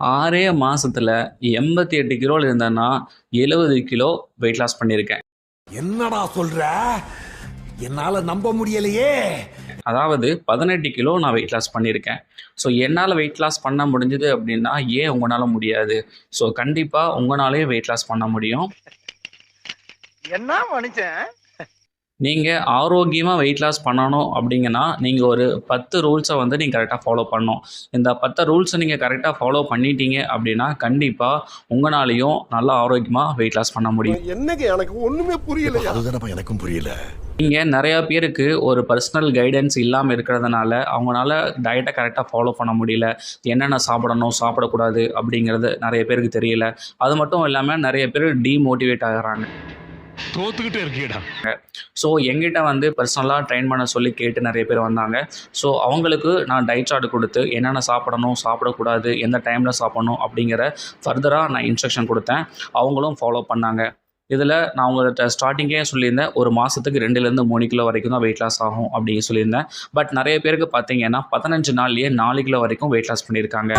6 மாசத்துல 88 கிலோல இருந்தேன்னா 70 kilo weight loss பண்ணியிருக்கேன். என்னடா சொல்ற என்னால நம்ப முடியலையே அதாவது 18 கிலோ நான் வெயிட் லாஸ் பண்ணியிருக்கேன். ஸோ என்னால வெயிட் லாஸ் பண்ண முடிஞ்சது அப்படின்னா, ஏன் உங்கனால முடியாது? ஸோ கண்டிப்பா உங்கனாலயும் வெயிட் லாஸ் பண்ண முடியும். என்ன மனுஷன் நீங்க ஆரோக்கியமா வெயிட் லாஸ் பண்ணணும் அப்படிங்கன்னா, நீங்க ஒரு 10 ரூல்ஸ வந்து நீங்க கரெக்ட்டா ஃபாலோ பண்ணணும். இந்த 10 ரூல்ஸ நீங்க கரெக்ட்டா ஃபாலோ பண்ணிட்டீங்க அப்படின்னா, கண்டிப்பா உங்கனாலயும் நல்லா ஆரோக்கியமா வெயிட் லாஸ் பண்ண முடியும். என்னங்க எனக்கு ஒண்ணுமே புரியலையா அதுதானப்பா எனக்கும் புரியல இங்க நெறைய பேருக்கு ஒரு பர்சனல் கைடன்ஸ் இல்லாம இருக்கிறதுனால, அவங்கனால டயட்ட கரெக்ட்டா ஃபாலோ பண்ண முடியல. என்னென்ன சாப்பிடணும், சாப்பிடக்கூடாது அப்படிங்கிறது நெறைய பேருக்கு தெரியல. அது மட்டும் இல்லாம நெறைய பேர் டீமோட்டிவேட் ஆகுறாங்க. தோத்துக்கிட்டே இருக்கீடா ஸோ எங்கிட்ட வந்து பர்சனலாக ட்ரெயின் பண்ண சொல்லி கேட்டு நிறைய பேர் வந்தாங்க. ஸோ அவங்களுக்கு நான் டயட் சார்ட் கொடுத்து என்னென்ன சாப்பிடணும், சாப்பிடக்கூடாது, எந்த டைமில் சாப்பிடணும் அப்படிங்கிற ஃபர்தராக நான் இன்ஸ்ட்ரக்ஷன் கொடுத்தேன் அவங்களும் ஃபாலோ பண்ணாங்க. இதில் நான் உங்கள்கிட்ட ஸ்டார்டிங்கே சொல்லியிருந்தேன், ஒரு மாதத்துக்கு ரெண்டுலேருந்து மூணு கிலோ வரைக்கும் தான் வெயிட் லாஸ் ஆகும் அப்படின்னு சொல்லியிருந்தேன். பட் நிறைய பேருக்கு பார்த்தீங்கன்னா, பதினஞ்சு நாள்லேயே நாலு கிலோ வரைக்கும் வெயிட் லாஸ் பண்ணியிருக்காங்க.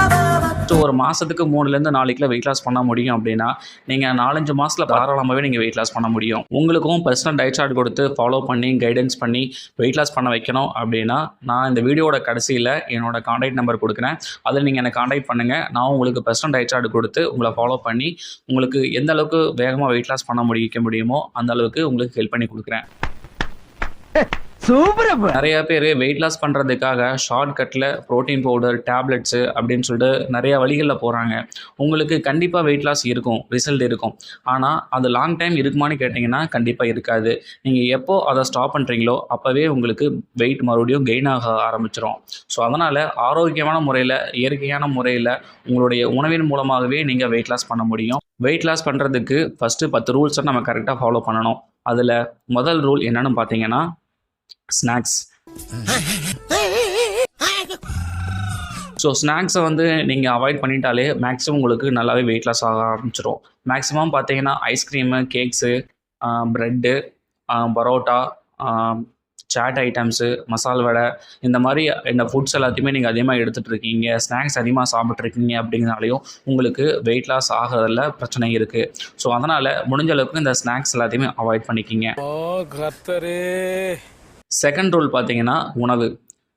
ஸோ ஒரு மாதத்துக்கு மூணுலேருந்து நாலு கிலோ வெயிட் லாஸ் பண்ண முடியும் அப்படின்னா, நீங்கள் நாலஞ்சு மாதத்தில் தாராளமாகவே நீங்கள் வெயிட் லாஸ் பண்ண முடியும். உங்களுக்கும் பர்சனல் டயட் சார்ட் கொடுத்து ஃபாலோ பண்ணி, கைடன்ஸ் பண்ணி வெயிட் லாஸ் பண்ண வைக்கணும் அப்படின்னா, நான் இந்த வீடியோவோட கடைசியில் என்னோட காண்டாக்ட் நம்பர் கொடுக்குறேன் அதில் நீங்கள் என்னை காண்டாக்ட் பண்ணுங்கள் நான் உங்களுக்கு பர்சனல் டயட் சார்ட் கொடுத்து உங்களை ஃபாலோ பண்ணி, உங்களுக்கு எந்த அளவுக்கு வேகமாக வெயிட் லாஸ் பண்ண முடிக்க முடியுமோ, அந்த அளவுக்கு உங்களுக்கு ஹெல்ப் பண்ணி கொடுக்குறேன். சூப்பர் நிறைய பேர் வெயிட் லாஸ் பண்ணுறதுக்காக ஷார்ட்கட்டில் ப்ரோட்டீன் பவுடர், டேப்லெட்ஸு அப்படின்னு சொல்லிட்டு நிறைய வழிகளில் போகிறாங்க உங்களுக்கு கண்டிப்பாக வெயிட் லாஸ் இருக்கும். ரிசல்ட் இருக்கும். ஆனால் அது லாங் டைம் இருக்குமான்னு கேட்டிங்கன்னா கண்டிப்பாக இருக்காது. நீங்கள் எப்போ அதை ஸ்டாப் பண்ணுறீங்களோ அப்பவே உங்களுக்கு வெயிட் மறுபடியும் கெயின் ஆக ஆரம்பிச்சிடும் ஸோ அதனால் ஆரோக்கியமான முறையில் இயற்கையான முறையில் உங்களுடைய உணவின் மூலமாகவே நீங்கள் வெயிட் லாஸ் பண்ண முடியும். வெயிட் லாஸ் பண்ணுறதுக்கு ஃபர்ஸ்ட்டு பத்து ரூல்ஸை நம்ம கரெக்டாக ஃபாலோ பண்ணணும். அதில் முதல் ரூல் என்னென்னு பார்த்தீங்கன்னா, ஸ்நாக்ஸ். ஸோ ஸ்நாக்ஸை வந்து நீங்கள் அவாய்ட் பண்ணிட்டாலே, மேக்ஸிமம் உங்களுக்கு நல்லாவே வெயிட் லாஸ் ஆக ஆரம்பிச்சிடும் மேக்ஸிமம் பார்த்தீங்கன்னா, ice cream, cakes, bread parotta, chaat items, masal vadai இந்த மாதிரி இந்த ஃபுட்ஸ் எல்லாத்தையுமே நீங்கள் அதிகமாக எடுத்துகிட்ருக்கீங்க ஸ்நாக்ஸ் அதிகமாக சாப்பிட்டுருக்கீங்க அப்படிங்கிறனாலையும் உங்களுக்கு வெயிட் லாஸ் ஆகிறதுல பிரச்சனை இருக்குது ஸோ அதனால் முடிஞ்ச அளவுக்கு இந்த ஸ்நாக்ஸ் எல்லாத்தையுமே அவாய்ட் பண்ணிக்கிங்க. செகண்ட் ரூல் பார்த்தீங்கன்னா, உணவு.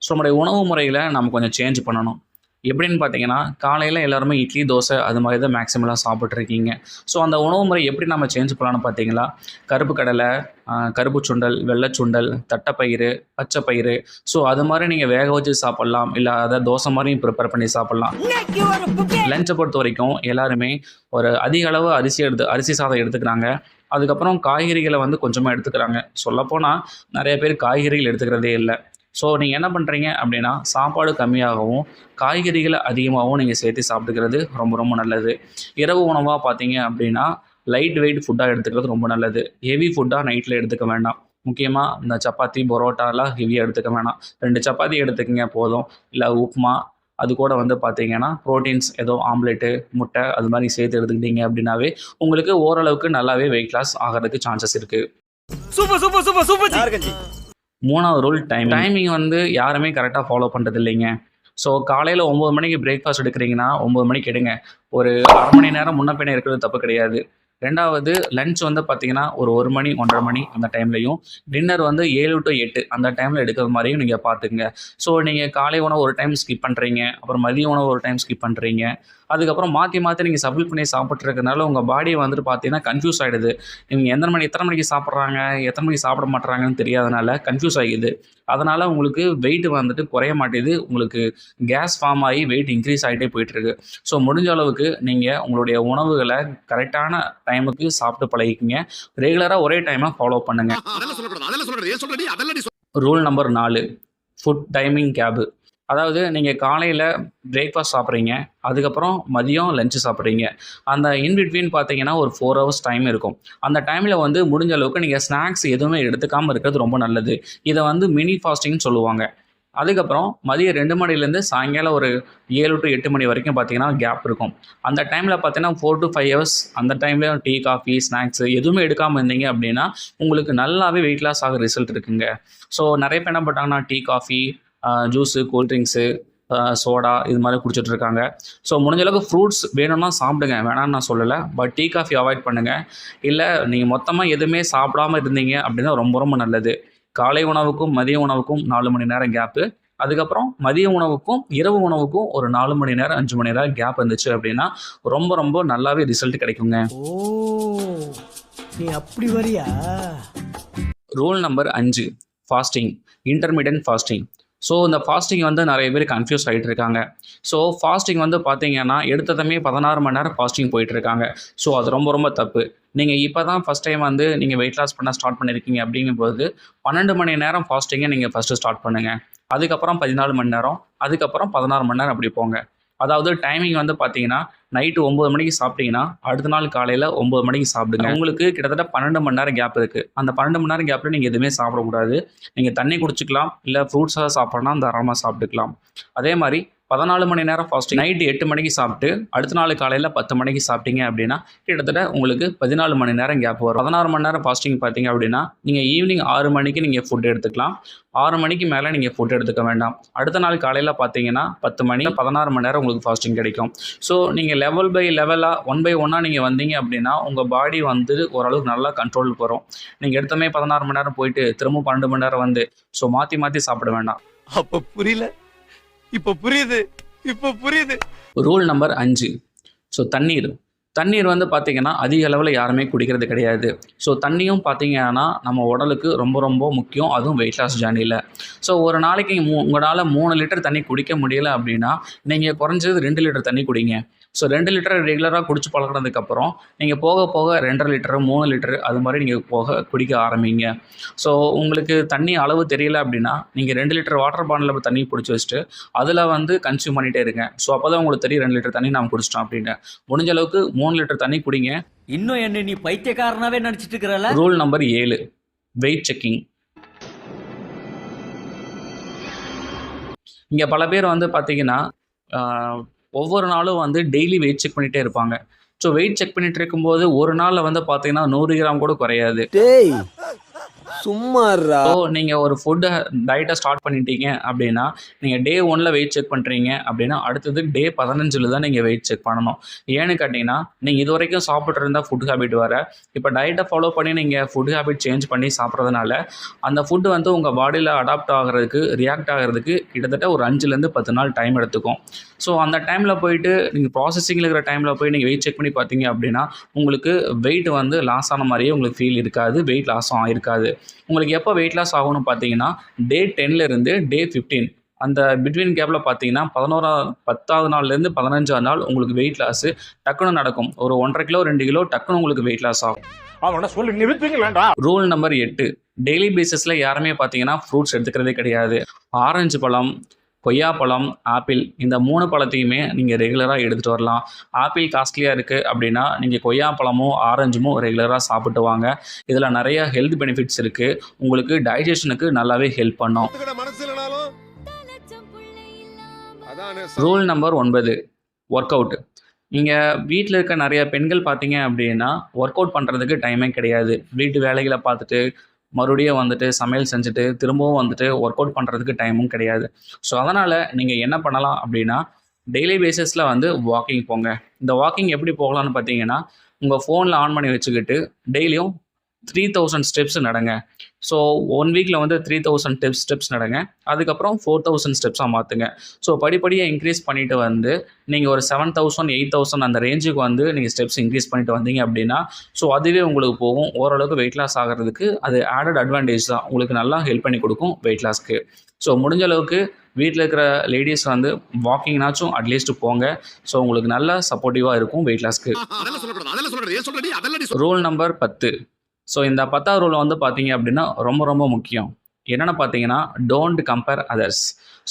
ஸோ நம்முடைய உணவு முறையில நம்ம கொஞ்சம் சேஞ்ச் பண்ணணும். எப்படின்னு பார்த்தீங்கன்னா, காலையில எல்லாருமே இட்லி, தோசை அது மாரி தான் மேக்ஸிமலா சாப்பிட்டுருக்கீங்க. ஸோ அந்த உணவு முறை எப்படி நம்ம சேஞ்ச் பண்ணலாம்னு பார்த்தீங்களா, கருப்பு கடலை, கருப்பு சுண்டல், வெள்ளை சுண்டல், தட்டப்பயிறு, பச்சை பயிறு ஸோ அது மாரி நீங்க வேக வச்சு சாப்பிடலாம். இல்ல அத தோசை மாரியும் ப்ரிப்பேர் பண்ணி சாப்பிடலாம். லஞ்ச பொறுத்தவரைக்கும் எல்லாருமே ஒரு அதிக அளவு அரிசி எடுத்து அரிசி சாதம் எடுத்துக்கிறாங்க. அதுக்கப்புறம் காய்கறிகளை வந்து கொஞ்சமாக எடுத்துக்கிறாங்க. சொல்லப்போனால் நிறைய பேர் காய்கறிகள் எடுத்துக்கிறதே இல்லை ஸோ நீங்கள் என்ன பண்ணுறீங்க அப்படின்னா, சாப்பாடு கம்மியாகவும், காய்கறிகளை அதிகமாகவும் நீங்கள் சேர்த்து சாப்பிட்டுக்கிறது ரொம்ப ரொம்ப நல்லது. இரவு உணவாக பார்த்தீங்க அப்படின்னா, லைட் வெயிட் ஃபுட்டாக எடுத்துக்கிறது ரொம்ப நல்லது. ஹெவி ஃபுட்டாக நைட்டில் எடுத்துக்க வேண்டாம். முக்கியமாக இந்த சப்பாத்தி, பரோட்டாலாம் ஹெவியாக எடுத்துக்க வேணாம். ரெண்டு சப்பாத்தி எடுத்துக்கங்க போதும். இல்லை உப்புமா, அது கூட வந்து பார்த்தீங்கன்னா, புரோட்டீன்ஸ் ஏதோ ஆம்லெட்டு, முட்டை அது மாரி சேர்த்து எடுத்துக்கிட்டீங்க அப்படின்னாவே, உங்களுக்கு ஓரளவுக்கு நல்லாவே வெயிட் லாஸ் ஆகறதுக்கு சான்சஸ் இருக்கு. Super super super super ji 3வது ரூல் டைமிங். டைமிங் வந்து யாருமே கரெக்ட்டா ஃபாலோ பண்றது இல்லைங்க. ஸோ காலையில 9 மணிக்கு பிரேக்ஃபாஸ்ட் எடுக்கிறீங்கன்னா, 9 மணிக்கு எடுங்க. ஒரு 1/2 மணி நேரம் முன்ன பின்ன இருக்கிறது தப்பு கிடையாது. ரெண்டாவது லன்ச் வந்து பார்த்தீங்கன்னா, ஒரு ஒரு மணி, 1:30 மணி அந்த டைம்லையும் டின்னர் வந்து ஏழு டு எட்டு அந்த டைமில் எடுக்கிற மாதிரியும் நீங்கள் பார்த்துக்குங்க. ஸோ நீங்கள் காலை உணவு ஒரு டைம் ஸ்கிப் பண்ணுறீங்க அப்புறம் மதிய உணவு ஒரு டைம் ஸ்கிப் பண்ணுறீங்க அதுக்கப்புறம் மாத்தி மாத்தி நீங்க ஷஃபிள் பண்ணி சாப்பிட்டு இருக்கறனால, உங்க பாடி வந்துட்டு பார்த்தீங்கன்னா கன்ஃப்யூஸ் ஆயிடுது. இவங்க எந்த மணி எத்தன மணிக்கு சாப்பிடுறாங்க, எத்தன மணிக்கு சாப்பிட மாட்றாங்கன்னு தெரியாதனால கன்ஃப்யூஸ் ஆகிடுது. அதனால உங்களுக்கு வெயிட் வந்துட்டு குறைய மாட்டேங்குது. உங்களுக்கு கேஸ் ஃபார்ம் ஆகி வெயிட் இன்கிரீஸ் ஆயிட்டே போயிட்டு இருக்கு. ஸோ முடிஞ்ச அளவுக்கு நீங்க உங்களுடைய உணவுகள கரெக்ட்டான டைமுக்கு சாப்பிட்டு பழகிக்கங்க. ரெகுலரா ஒரே டைமா ஃபாலோ பண்ணுங்க. அதெல்லாம் சொல்லக்கூடாது அதெல்லாம் சொல்லக்கூடாது ஏன் சொல்றடி அதெல்லாம் நீ rule number 4 food timing gap. அதாவது நீங்கள் காலையில் பிரேக்ஃபாஸ்ட் சாப்பிட்றீங்க அதுக்கப்புறம் மதியம் லஞ்சு சாப்பிட்றீங்க அந்த இன்பிட்வீன் பார்த்தீங்கன்னா, ஒரு ஃபோர் ஹவர்ஸ் டைம் இருக்கும். அந்த டைமில் வந்து முடிஞ்ச அளவுக்கு நீங்கள் ஸ்நாக்ஸ் எதுவுமே எடுத்துக்காமல் இருக்கிறது ரொம்ப நல்லது. இதை வந்து மினி ஃபாஸ்டிங்னு சொல்லுவாங்க. அதுக்கப்புறம் மதியம் ரெண்டு மணிலேருந்து சாயங்காலம் ஒரு ஏழு டு எட்டு மணி வரைக்கும் பார்த்தீங்கன்னா, கேப் இருக்கும். அந்த டைமில் பார்த்தீங்கன்னா, ஃபோர் டு ஃபைவ் ஹவர்ஸ் அந்த டைமில் டீ, காஃபி, ஸ்நாக்ஸ் எதுவுமே எடுக்காமல் இருந்தீங்க அப்படின்னா, உங்களுக்கு நல்லாவே வெயிட் லாஸ் ஆக ரிசல்ட் இருக்குங்க. ஸோ நிறைய பேர் என்ன பண்ணாங்கன்னா tea, coffee, juice, cool drinks soda இது மாதிரி குடிச்சிட்டு இருக்காங்க. ஸோ முடிஞ்ச அளவுக்கு ஃப்ரூட்ஸ் வேணும்னா சாப்பிடுங்க. வேணாம்னு நான் சொல்லலை. பட் டீ காஃபி அவாய்ட் பண்ணுங்கள் இல்லை நீங்கள் மொத்தமாக எதுவுமே சாப்பிடாம இருந்தீங்க அப்படின்னா ரொம்ப ரொம்ப நல்லது. காலை உணவுக்கும் மதிய உணவுக்கும் நாலு மணி நேரம் கேப்பு அதுக்கப்புறம் மதிய உணவுக்கும் இரவு உணவுக்கும் ஒரு நாலு மணி நேரம் அஞ்சு மணி நேரம் கேப் இருந்துச்சு அப்படின்னா ரொம்ப ரொம்ப நல்லாவே ரிசல்ட் கிடைக்குங்க. ஓ நீ அப்படி வரியா? ரூல் நம்பர் அஞ்சு ஃபாஸ்டிங் இன்டர்மீடியன்ட் ஃபாஸ்டிங் ஸோ இந்த ஃபாஸ்டிங் வந்து நிறைய பேர் கன்ஃபியூஸ் ஆகிட்டு இருக்காங்க ஸோ ஃபாஸ்டிங் வந்து பார்த்தீங்கன்னா எடுத்ததுமே பதினாறு மணி நேரம் ஃபாஸ்டிங் போயிட்டுருக்காங்க. ஸோ அது ரொம்ப ரொம்ப தப்பு. நீங்கள் இப்போ தான் ஃபஸ்ட் டைம் வந்து நீங்கள் வெயிட் லாஸ் பண்ண ஸ்டார்ட் பண்ணியிருக்கீங்க அப்படிங்கும்போது பன்னெண்டு மணி நேரம் ஃபாஸ்டிங்கை நீங்கள் ஃபஸ்ட்டு ஸ்டார்ட் பண்ணுங்கள் அதுக்கப்புறம் பதினாலு மணி நேரம் அதுக்கப்புறம் பதினாறு மணி நேரம் அப்படி போங்க. அதாவது டைமிங் வந்து பார்த்தீங்கன்னா நைட்டு ஒம்பது மணிக்கு சாப்பிட்டீங்கன்னா அடுத்த நாள் காலையில் ஒம்பது மணிக்கு சாப்பிடுங்க. உங்களுக்கு கிட்டத்தட்ட பன்னெண்டு மணி நேரம் கேப் இருக்குது அந்த பன்னெண்டு மணி நேரம் கேப்பில் நீங்கள் எதுவுமே சாப்பிடக்கூடாது. நீங்கள் தண்ணி குடிச்சிக்கலாம் இல்லை ஃப்ரூட்ஸாக சாப்பிட்றனா தாராளமாக சாப்பிட்டுக்கலாம். அதே மாதிரி பதினாலு மணி நேரம் ஃபாஸ்டிங் நைட்டு எட்டு மணிக்கு சாப்பிட்டு அடுத்த நாள் காலையில் பத்து மணிக்கு சாப்பிட்டீங்க அப்படின்னா கிட்டத்தட்ட உங்களுக்கு பதினாலு மணி நேரம் கேப் வரும். பதினாறு மணி நேரம் ஃபாஸ்டிங் பார்த்தீங்க அப்படின்னா நீங்கள் ஈவினிங் ஆறு மணிக்கு நீங்கள் ஃபுட் எடுத்துக்கலாம். ஆறு மணிக்கு மேலே நீங்கள் ஃபுட் எடுத்துக்க வேண்டாம். அடுத்த நாள் காலையில் பார்த்தீங்கன்னா பத்து மணி பதினாறு மணி நேரம் உங்களுக்கு ஃபாஸ்டிங் கிடைக்கும். ஸோ நீங்கள் லெவல் பை லெவலாக ஒன் பை ஒன்னாக நீங்கள் வந்தீங்க அப்படின்னா உங்கள் பாடி வந்து ஓரளவுக்கு நல்லா கண்ட்ரோல் வரும். நீங்கள் எடுத்தமே பதினாறு மணி நேரம் போயிட்டு திரும்ப பன்னெண்டு மணி நேரம் வந்து ஸோ மாற்றி மாற்றி சாப்பிட வேண்டாம். அப்ப புரியல? இப்போ புரியுது இப்போ புரியுது. ரூல் நம்பர் அஞ்சு. ஸோ தண்ணீர். தண்ணீர் வந்து பார்த்திங்கன்னா அதிக அளவில் யாருமே குடிக்கிறது கிடையாது. ஸோ தண்ணியும் பார்த்தீங்கன்னா நம்ம உடலுக்கு ரொம்ப ரொம்ப முக்கியம். அதுவும் வெயிட் லாஸ் ஜேர்னியில் ஸோ ஒரு நாளைக்கு மூ உங்களால் மூணு லிட்டர் தண்ணி குடிக்க முடியல அப்படின்னா நீங்கள் குறைஞ்சது ரெண்டு லிட்டர் தண்ணி குடிங்க. ஸோ ரெண்டு லிட்டர் ரெகுலராக குடிச்சு பழகினதுக்கப்புறம் நீங்கள் போக போக ரெண்டரை லிட்டரு மூணு லிட்டரு அது மாதிரி நீங்கள் போக குடிக்க ஆரம்பிங்க. ஸோ உங்களுக்கு தண்ணி அளவு தெரியல அப்படின்னா நீங்கள் ரெண்டு லிட்டர் வாட்டர் பாட்டிலில் தண்ணி பிடிச்சி வச்சுட்டு அதில் வந்து கன்சியூம் பண்ணிகிட்டே இருங்க. ஸோ அப்போ தான் உங்களுக்கு தெரியும் ரெண்டு லிட்டர் தண்ணி நாம் குடிச்சிட்டோம் அப்படின்னு. முடிஞ்ச அளவுக்கு மூணு லிட்டர் தண்ணி குடிங்க. இன்னும் என்ன நீ பைத்தியக்காரனாவே நடிச்சிட்டு இருக்கிறல? ரூல் நம்பர் ஏழு. வெயிட் செக்கிங் இங்கே பல பேர் வந்து பார்த்தீங்கன்னா ஒவ்வொரு நாளும் வந்து டெய்லி வெயிட் செக் பண்ணிகிட்டே இருப்பாங்க. ஸோ வெயிட் செக் பண்ணிட்டு இருக்கும்போது ஒரு நாளில் வந்து பார்த்தீங்கன்னா நூறு கிராம் கூட குறையாது. சும்மாரா சும்மாறா ஸோ நீங்கள் ஒரு ஃபுட்டை டயட்டை ஸ்டார்ட் பண்ணிட்டீங்க அப்படின்னா நீங்கள் டே ஒனில் வெயிட் செக் பண்ணுறீங்க அப்படின்னா அடுத்தது டே பதினஞ்சில் தான் நீங்கள் வெயிட் செக் பண்ணணும். ஏன்னு கேட்டிங்கன்னா நீங்கள் இது வரைக்கும் சாப்பிட்டு ஃபுட் ஹேபிட் வர இப்போ டயட்டை ஃபாலோ பண்ணி நீங்கள் ஃபுட் ஹேபிட் சேஞ்ச் பண்ணி சாப்பிட்றதுனால அந்த ஃபுட்டு வந்து உங்கள் பாடியில் அடாப்ட் ஆகிறதுக்கு ரியாக்ட் ஆகிறதுக்கு கிட்டத்தட்ட ஒரு அஞ்சுலேருந்து பத்து நாள் டைம் எடுத்துக்கும். ஸோ அந்த டைமில் போயிட்டு நீங்கள் ப்ராசஸிங்கில் இருக்கிற டைமில் போய் நீங்கள் வெயிட் செக் பண்ணி பார்த்தீங்க அப்படின்னா உங்களுக்கு வெயிட் வந்து லாஸ் ஆன மாதிரியே உங்களுக்கு ஃபீல் இருக்காது. வெயிட் லாஸும் ஆகிருக்காது உங்களுக்கு எப்போ வெயிட் லாஸ் ஆகும்னு பார்த்தீங்கன்னா டே டென்லேருந்து டே ஃபிஃப்டீன் அந்த பிட்வீன் கேப்பில் பார்த்தீங்கன்னா பதினோரா பத்தாவது நாள்லேருந்து பதினஞ்சாவது நாள் உங்களுக்கு வெயிட் லாஸு டக்குன்னு நடக்கும். ஒரு ஒன்றரை கிலோ ரெண்டு கிலோ டக்குன்னு உங்களுக்கு வெயிட் லாஸ் ஆகும். அவனை சொல்லி நிறுத்துங்களேன்டா ரூல் நம்பர் எட்டு. டெய்லி பேசிஸில் யாருமே பார்த்தீங்கன்னா ஃப்ரூட்ஸ் எடுத்துக்கிறதே கிடையாது. ஆரஞ்சு பழம் கொய்யாப்பழம் ஆப்பிள் இந்த மூணு பழத்தையுமே நீங்கள் ரெகுலராக எடுத்துகிட்டு வரலாம். ஆப்பிள் காஸ்ட்லியாக இருக்குது அப்படின்னா நீங்கள் கொய்யாப்பழமோ ஆரஞ்சுமோ ரெகுலராக சாப்பிட்டு வாங்க. இதில் நிறைய ஹெல்த் பெனிஃபிட்ஸ் இருக்குது உங்களுக்கு டைஜஷனுக்கு நல்லாவே ஹெல்ப் பண்ணும். ரூல் நம்பர் ஒன்பது ஒர்க் அவுட் நீங்கள் வீட்டில் இருக்க நிறைய பெண்கள் பார்த்தீங்க அப்படின்னா ஒர்க் அவுட் பண்ணுறதுக்கு டைமே கிடையாது. வீட்டு வேலைகளை பார்த்துட்டு மறுபடியும் வந்துட்டு சமையல் செஞ்சுட்டு திரும்பவும் வந்துட்டு ஒர்க் அவுட் பண்ணுறதுக்கு டைமும் கிடையாது. ஸோ அதனால் நீங்கள் என்ன பண்ணலாம் அப்படின்னா டெய்லி பேசிஸில் வந்து வாக்கிங் போங்க. இந்த வாக்கிங் எப்படி போகலான்னு பார்த்தீங்கன்னா உங்கள் ஃபோனில் ஆன் பண்ணி வச்சுக்கிட்டு டெய்லியும் த்ரீ தௌசண்ட் ஸ்டெப்ஸ் நடங்க. ஸோ ஒன் வீக்கில் வந்து த்ரீ தௌசண்ட் ஸ்டெப்ஸ் ஸ்டெப்ஸ் நடங்க. அதுக்கப்புறம் ஃபோர் தௌசண்ட் ஸ்டெப்ஸாக மாற்றுங்க ஸோ படிப்படியாக இன்க்ரீஸ் பண்ணிட்டு வந்து நீங்கள் ஒரு செவன் தௌசண்ட் எயிட் தௌசண்ட் அந்த ரேஞ்சுக்கு வந்து நீங்கள் ஸ்டெப்ஸ் இன்க்ரீஸ் பண்ணிட்டு வந்தீங்க அப்படின்னா ஸோ அதுவே உங்களுக்கு போகும். ஓரளவுக்கு வெயிட் லாஸ் ஆகிறதுக்கு அது ஆடட் அட்வான்டேஜ் தான். உங்களுக்கு நல்லா ஹெல்ப் பண்ணி கொடுக்கும் வெயிட் லாஸ்க்கு ஸோ முடிஞ்ச அளவுக்கு வீட்டில் இருக்கிற லேடிஸ் வந்து வாக்கிங்னாச்சும் அட்லீஸ்ட் போங்க. ஸோ உங்களுக்கு நல்ல சப்போர்ட்டிவாக இருக்கும் வெயிட் லாஸ்க்கு ரூல் நம்பர் பத்து. ஸோ இந்த பத்தாவது ரூல் வந்து பார்த்தீங்க அப்படின்னா ரொம்ப ரொம்ப முக்கியம். என்னென்னு பார்த்தீங்கன்னா டோன்ட் கம்பேர் அதர்ஸ்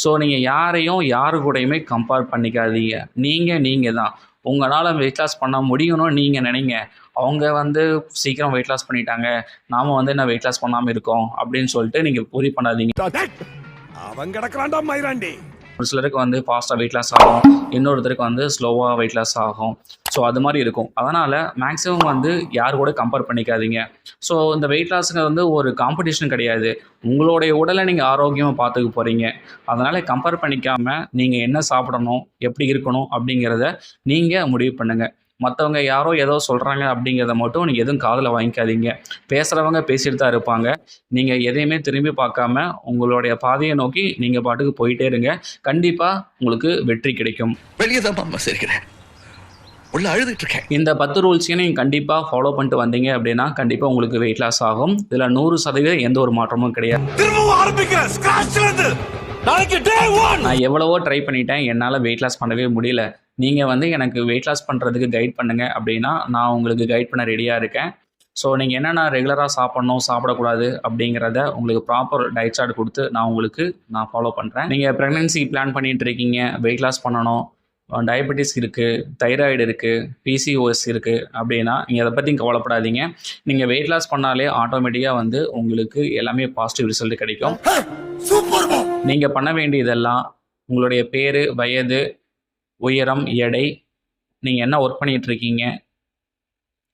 ஸோ நீங்கள் யாரையும் யாரு கூடயுமே கம்பேர் பண்ணிக்காதீங்க. நீங்கள் நீங்கள் தான் உங்களால் வெயிட் லாஸ் பண்ண முடியும்னு நீங்கள் நினைங்க. அவங்க வந்து சீக்கிரம் வெயிட் லாஸ் பண்ணிட்டாங்க. நாம வந்து என்ன வெயிட் லாஸ் பண்ணாமல் இருக்கோம் அப்படின்னு சொல்லிட்டு நீங்கள் புரி பண்ணாதீங்க. அவன் கிடக்குறான்டா மயிராண்டி. ஒரு சிலருக்கு வந்து ஃபாஸ்ட்டாக வெயிட் லாஸ் ஆகும். இன்னொருத்தருக்கு வந்து ஸ்லோவாக வெயிட் லாஸ் ஆகும். ஸோ அது மாதிரி இருக்கும். அதனால் மேக்ஸிமம் வந்து யார் கூட கம்பேர் பண்ணிக்காதீங்க. ஸோ இந்த வெயிட் லாஸுங்க வந்து ஒரு காம்படிஷன் கிடையாது. உங்களுடைய உடலை நீங்கள் ஆரோக்கியமாக பார்த்துக்க போகிறீங்க அதனால் கம்பேர் பண்ணிக்காமல் நீங்கள் என்ன சாப்பிடணும் எப்படி இருக்கணும் அப்படிங்கிறத நீங்கள் முடிவு பண்ணுங்கள் மற்றவங்க யாரோ ஏதோ சொல்கிறாங்க அப்படிங்கிறத மட்டும் நீங்கள் எதுவும் காதில் வாங்கிக்காதீங்க. பேசுகிறவங்க பேசிட்டு தான் இருப்பாங்க. நீங்கள் எதையுமே திரும்பி பார்க்காம உங்களுடைய பாதையை நோக்கி நீங்கள் பாட்டுக்கு போயிட்டே இருங்க. கண்டிப்பாக உங்களுக்கு வெற்றி கிடைக்கும். வெளியே தான் சிரிக்கிறேன். உள்ள அழுதுட்டு இருக்கேன். இந்த பத்து ரூல்ஸையும் நீங்கள் கண்டிப்பாக ஃபாலோ பண்ணிட்டு வந்தீங்க அப்படின்னா கண்டிப்பாக உங்களுக்கு வெயிட் லாஸ் ஆகும். இதில் நூறு சதவீதம் எந்த ஒரு மாற்றமும் கிடையாது. திரும்பவும் ஆரம்பிக்கிறேன். நான் எவ்வளவோ ட்ரை பண்ணிட்டேன். என்னால் வெயிட் லாஸ் பண்ணவே முடியல. நீங்கள் வந்து எனக்கு வெயிட் லாஸ் பண்ணுறதுக்கு கைட் பண்ணுங்கள் அப்படின்னா நான் உங்களுக்கு கைட் பண்ண ரெடியாக இருக்கேன். ஸோ நீங்கள் என்னென்ன ரெகுலராக சாப்பிட்ணும் சாப்பிடக்கூடாது அப்படிங்கிறத உங்களுக்கு ப்ராப்பர் டயட் சார்ட் கொடுத்து நான் உங்களுக்கு நான் ஃபாலோ பண்ணுறேன் நீங்கள் ப்ரெக்னென்சி பிளான் பண்ணிட்டு இருக்கீங்க வெயிட் லாஸ் பண்ணணும் டயபெட்டிஸ் இருக்குது தைராய்டு இருக்குது பிசிஓஎஸ் இருக்குது அப்படின்னா நீங்கள் அதை பற்றி கவலைப்படாதீங்க. நீங்கள் வெயிட் லாஸ் பண்ணாலே ஆட்டோமேட்டிக்காக வந்து உங்களுக்கு எல்லாமே பாசிட்டிவ் ரிசல்ட் கிடைக்கும். நீங்கள் பண்ண வேண்டியதெல்லாம் உங்களுடைய பேர் வயது உயரம் எடை நீங்கள் என்ன ஒர்க் பண்ணிகிட்டு இருக்கீங்க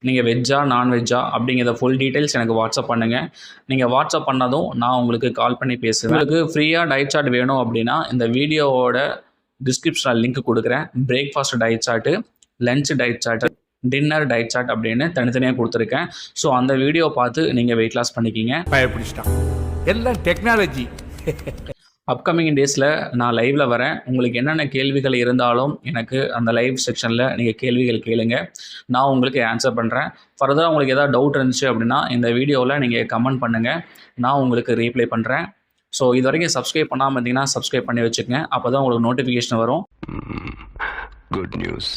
நீங்கள் வெஜ்ஜா நான்வெஜ்ஜா அப்படிங்கிறத ஃபுல் டீட்டெயில்ஸ் எனக்கு வாட்ஸ்அப் பண்ணுங்கள் நீங்கள் வாட்ஸ்அப் பண்ணதும் நான் உங்களுக்கு கால் பண்ணி பேசுவேன். உங்களுக்கு ஃப்ரீயாக டயட் சார்ட் வேணும் அப்படின்னா இந்த வீடியோவோட டிஸ்கிரிப்ஷனில் லிங்க் கொடுக்குறேன். Breakfast diet chart lunch diet chart dinner diet chart அப்படின்னு தனித்தனியாக கொடுத்துருக்கேன். ஸோ அந்த வீடியோ பார்த்து நீங்கள் வெயிட் லாஸ் பண்ணிக்கிங்க. பயப்பிடிச்சிட்டான். எல்லாம் டெக்னாலஜி அப்கமிங் டேஸில் நான் லைவில் வரேன். உங்களுக்கு என்னென்ன கேள்விகள் இருந்தாலும் எனக்கு அந்த லைவ் செக்ஷனில் நீங்கள் கேள்விகள் கேளுங்க. நான் உங்களுக்கு ஆன்சர் பண்ணுறேன் ஃபர்தராக உங்களுக்கு ஏதாவது டவுட் இருந்துச்சு அப்படின்னா இந்த வீடியோவில் நீங்கள் கமெண்ட் பண்ணுங்கள் நான் உங்களுக்கு ரீப்ளை பண்ணுறேன் ஸோ இது வரைக்கும் சப்ஸ்கிரைப் பண்ணாமல் இருந்தீங்கன்னா சப்ஸ்கிரைப் பண்ணி வச்சுக்கங்க. அப்போ தான் உங்களுக்கு நோட்டிஃபிகேஷன் வரும். குட் நியூஸ்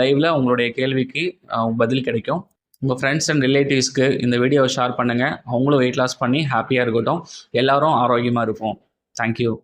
லைவில் உங்களுடைய கேள்விக்கு பதில் கிடைக்கும். உங்கள் ஃப்ரெண்ட்ஸ் அண்ட் ரிலேட்டிவ்ஸ்க்கு இந்த வீடியோவை ஷேர் பண்ணுங்கள் அவங்களும் வெயிட் லாஸ் பண்ணி ஹாப்பியாக இருக்கட்டும். எல்லாரும் ஆரோக்கியமாக இருப்போம். Thank you.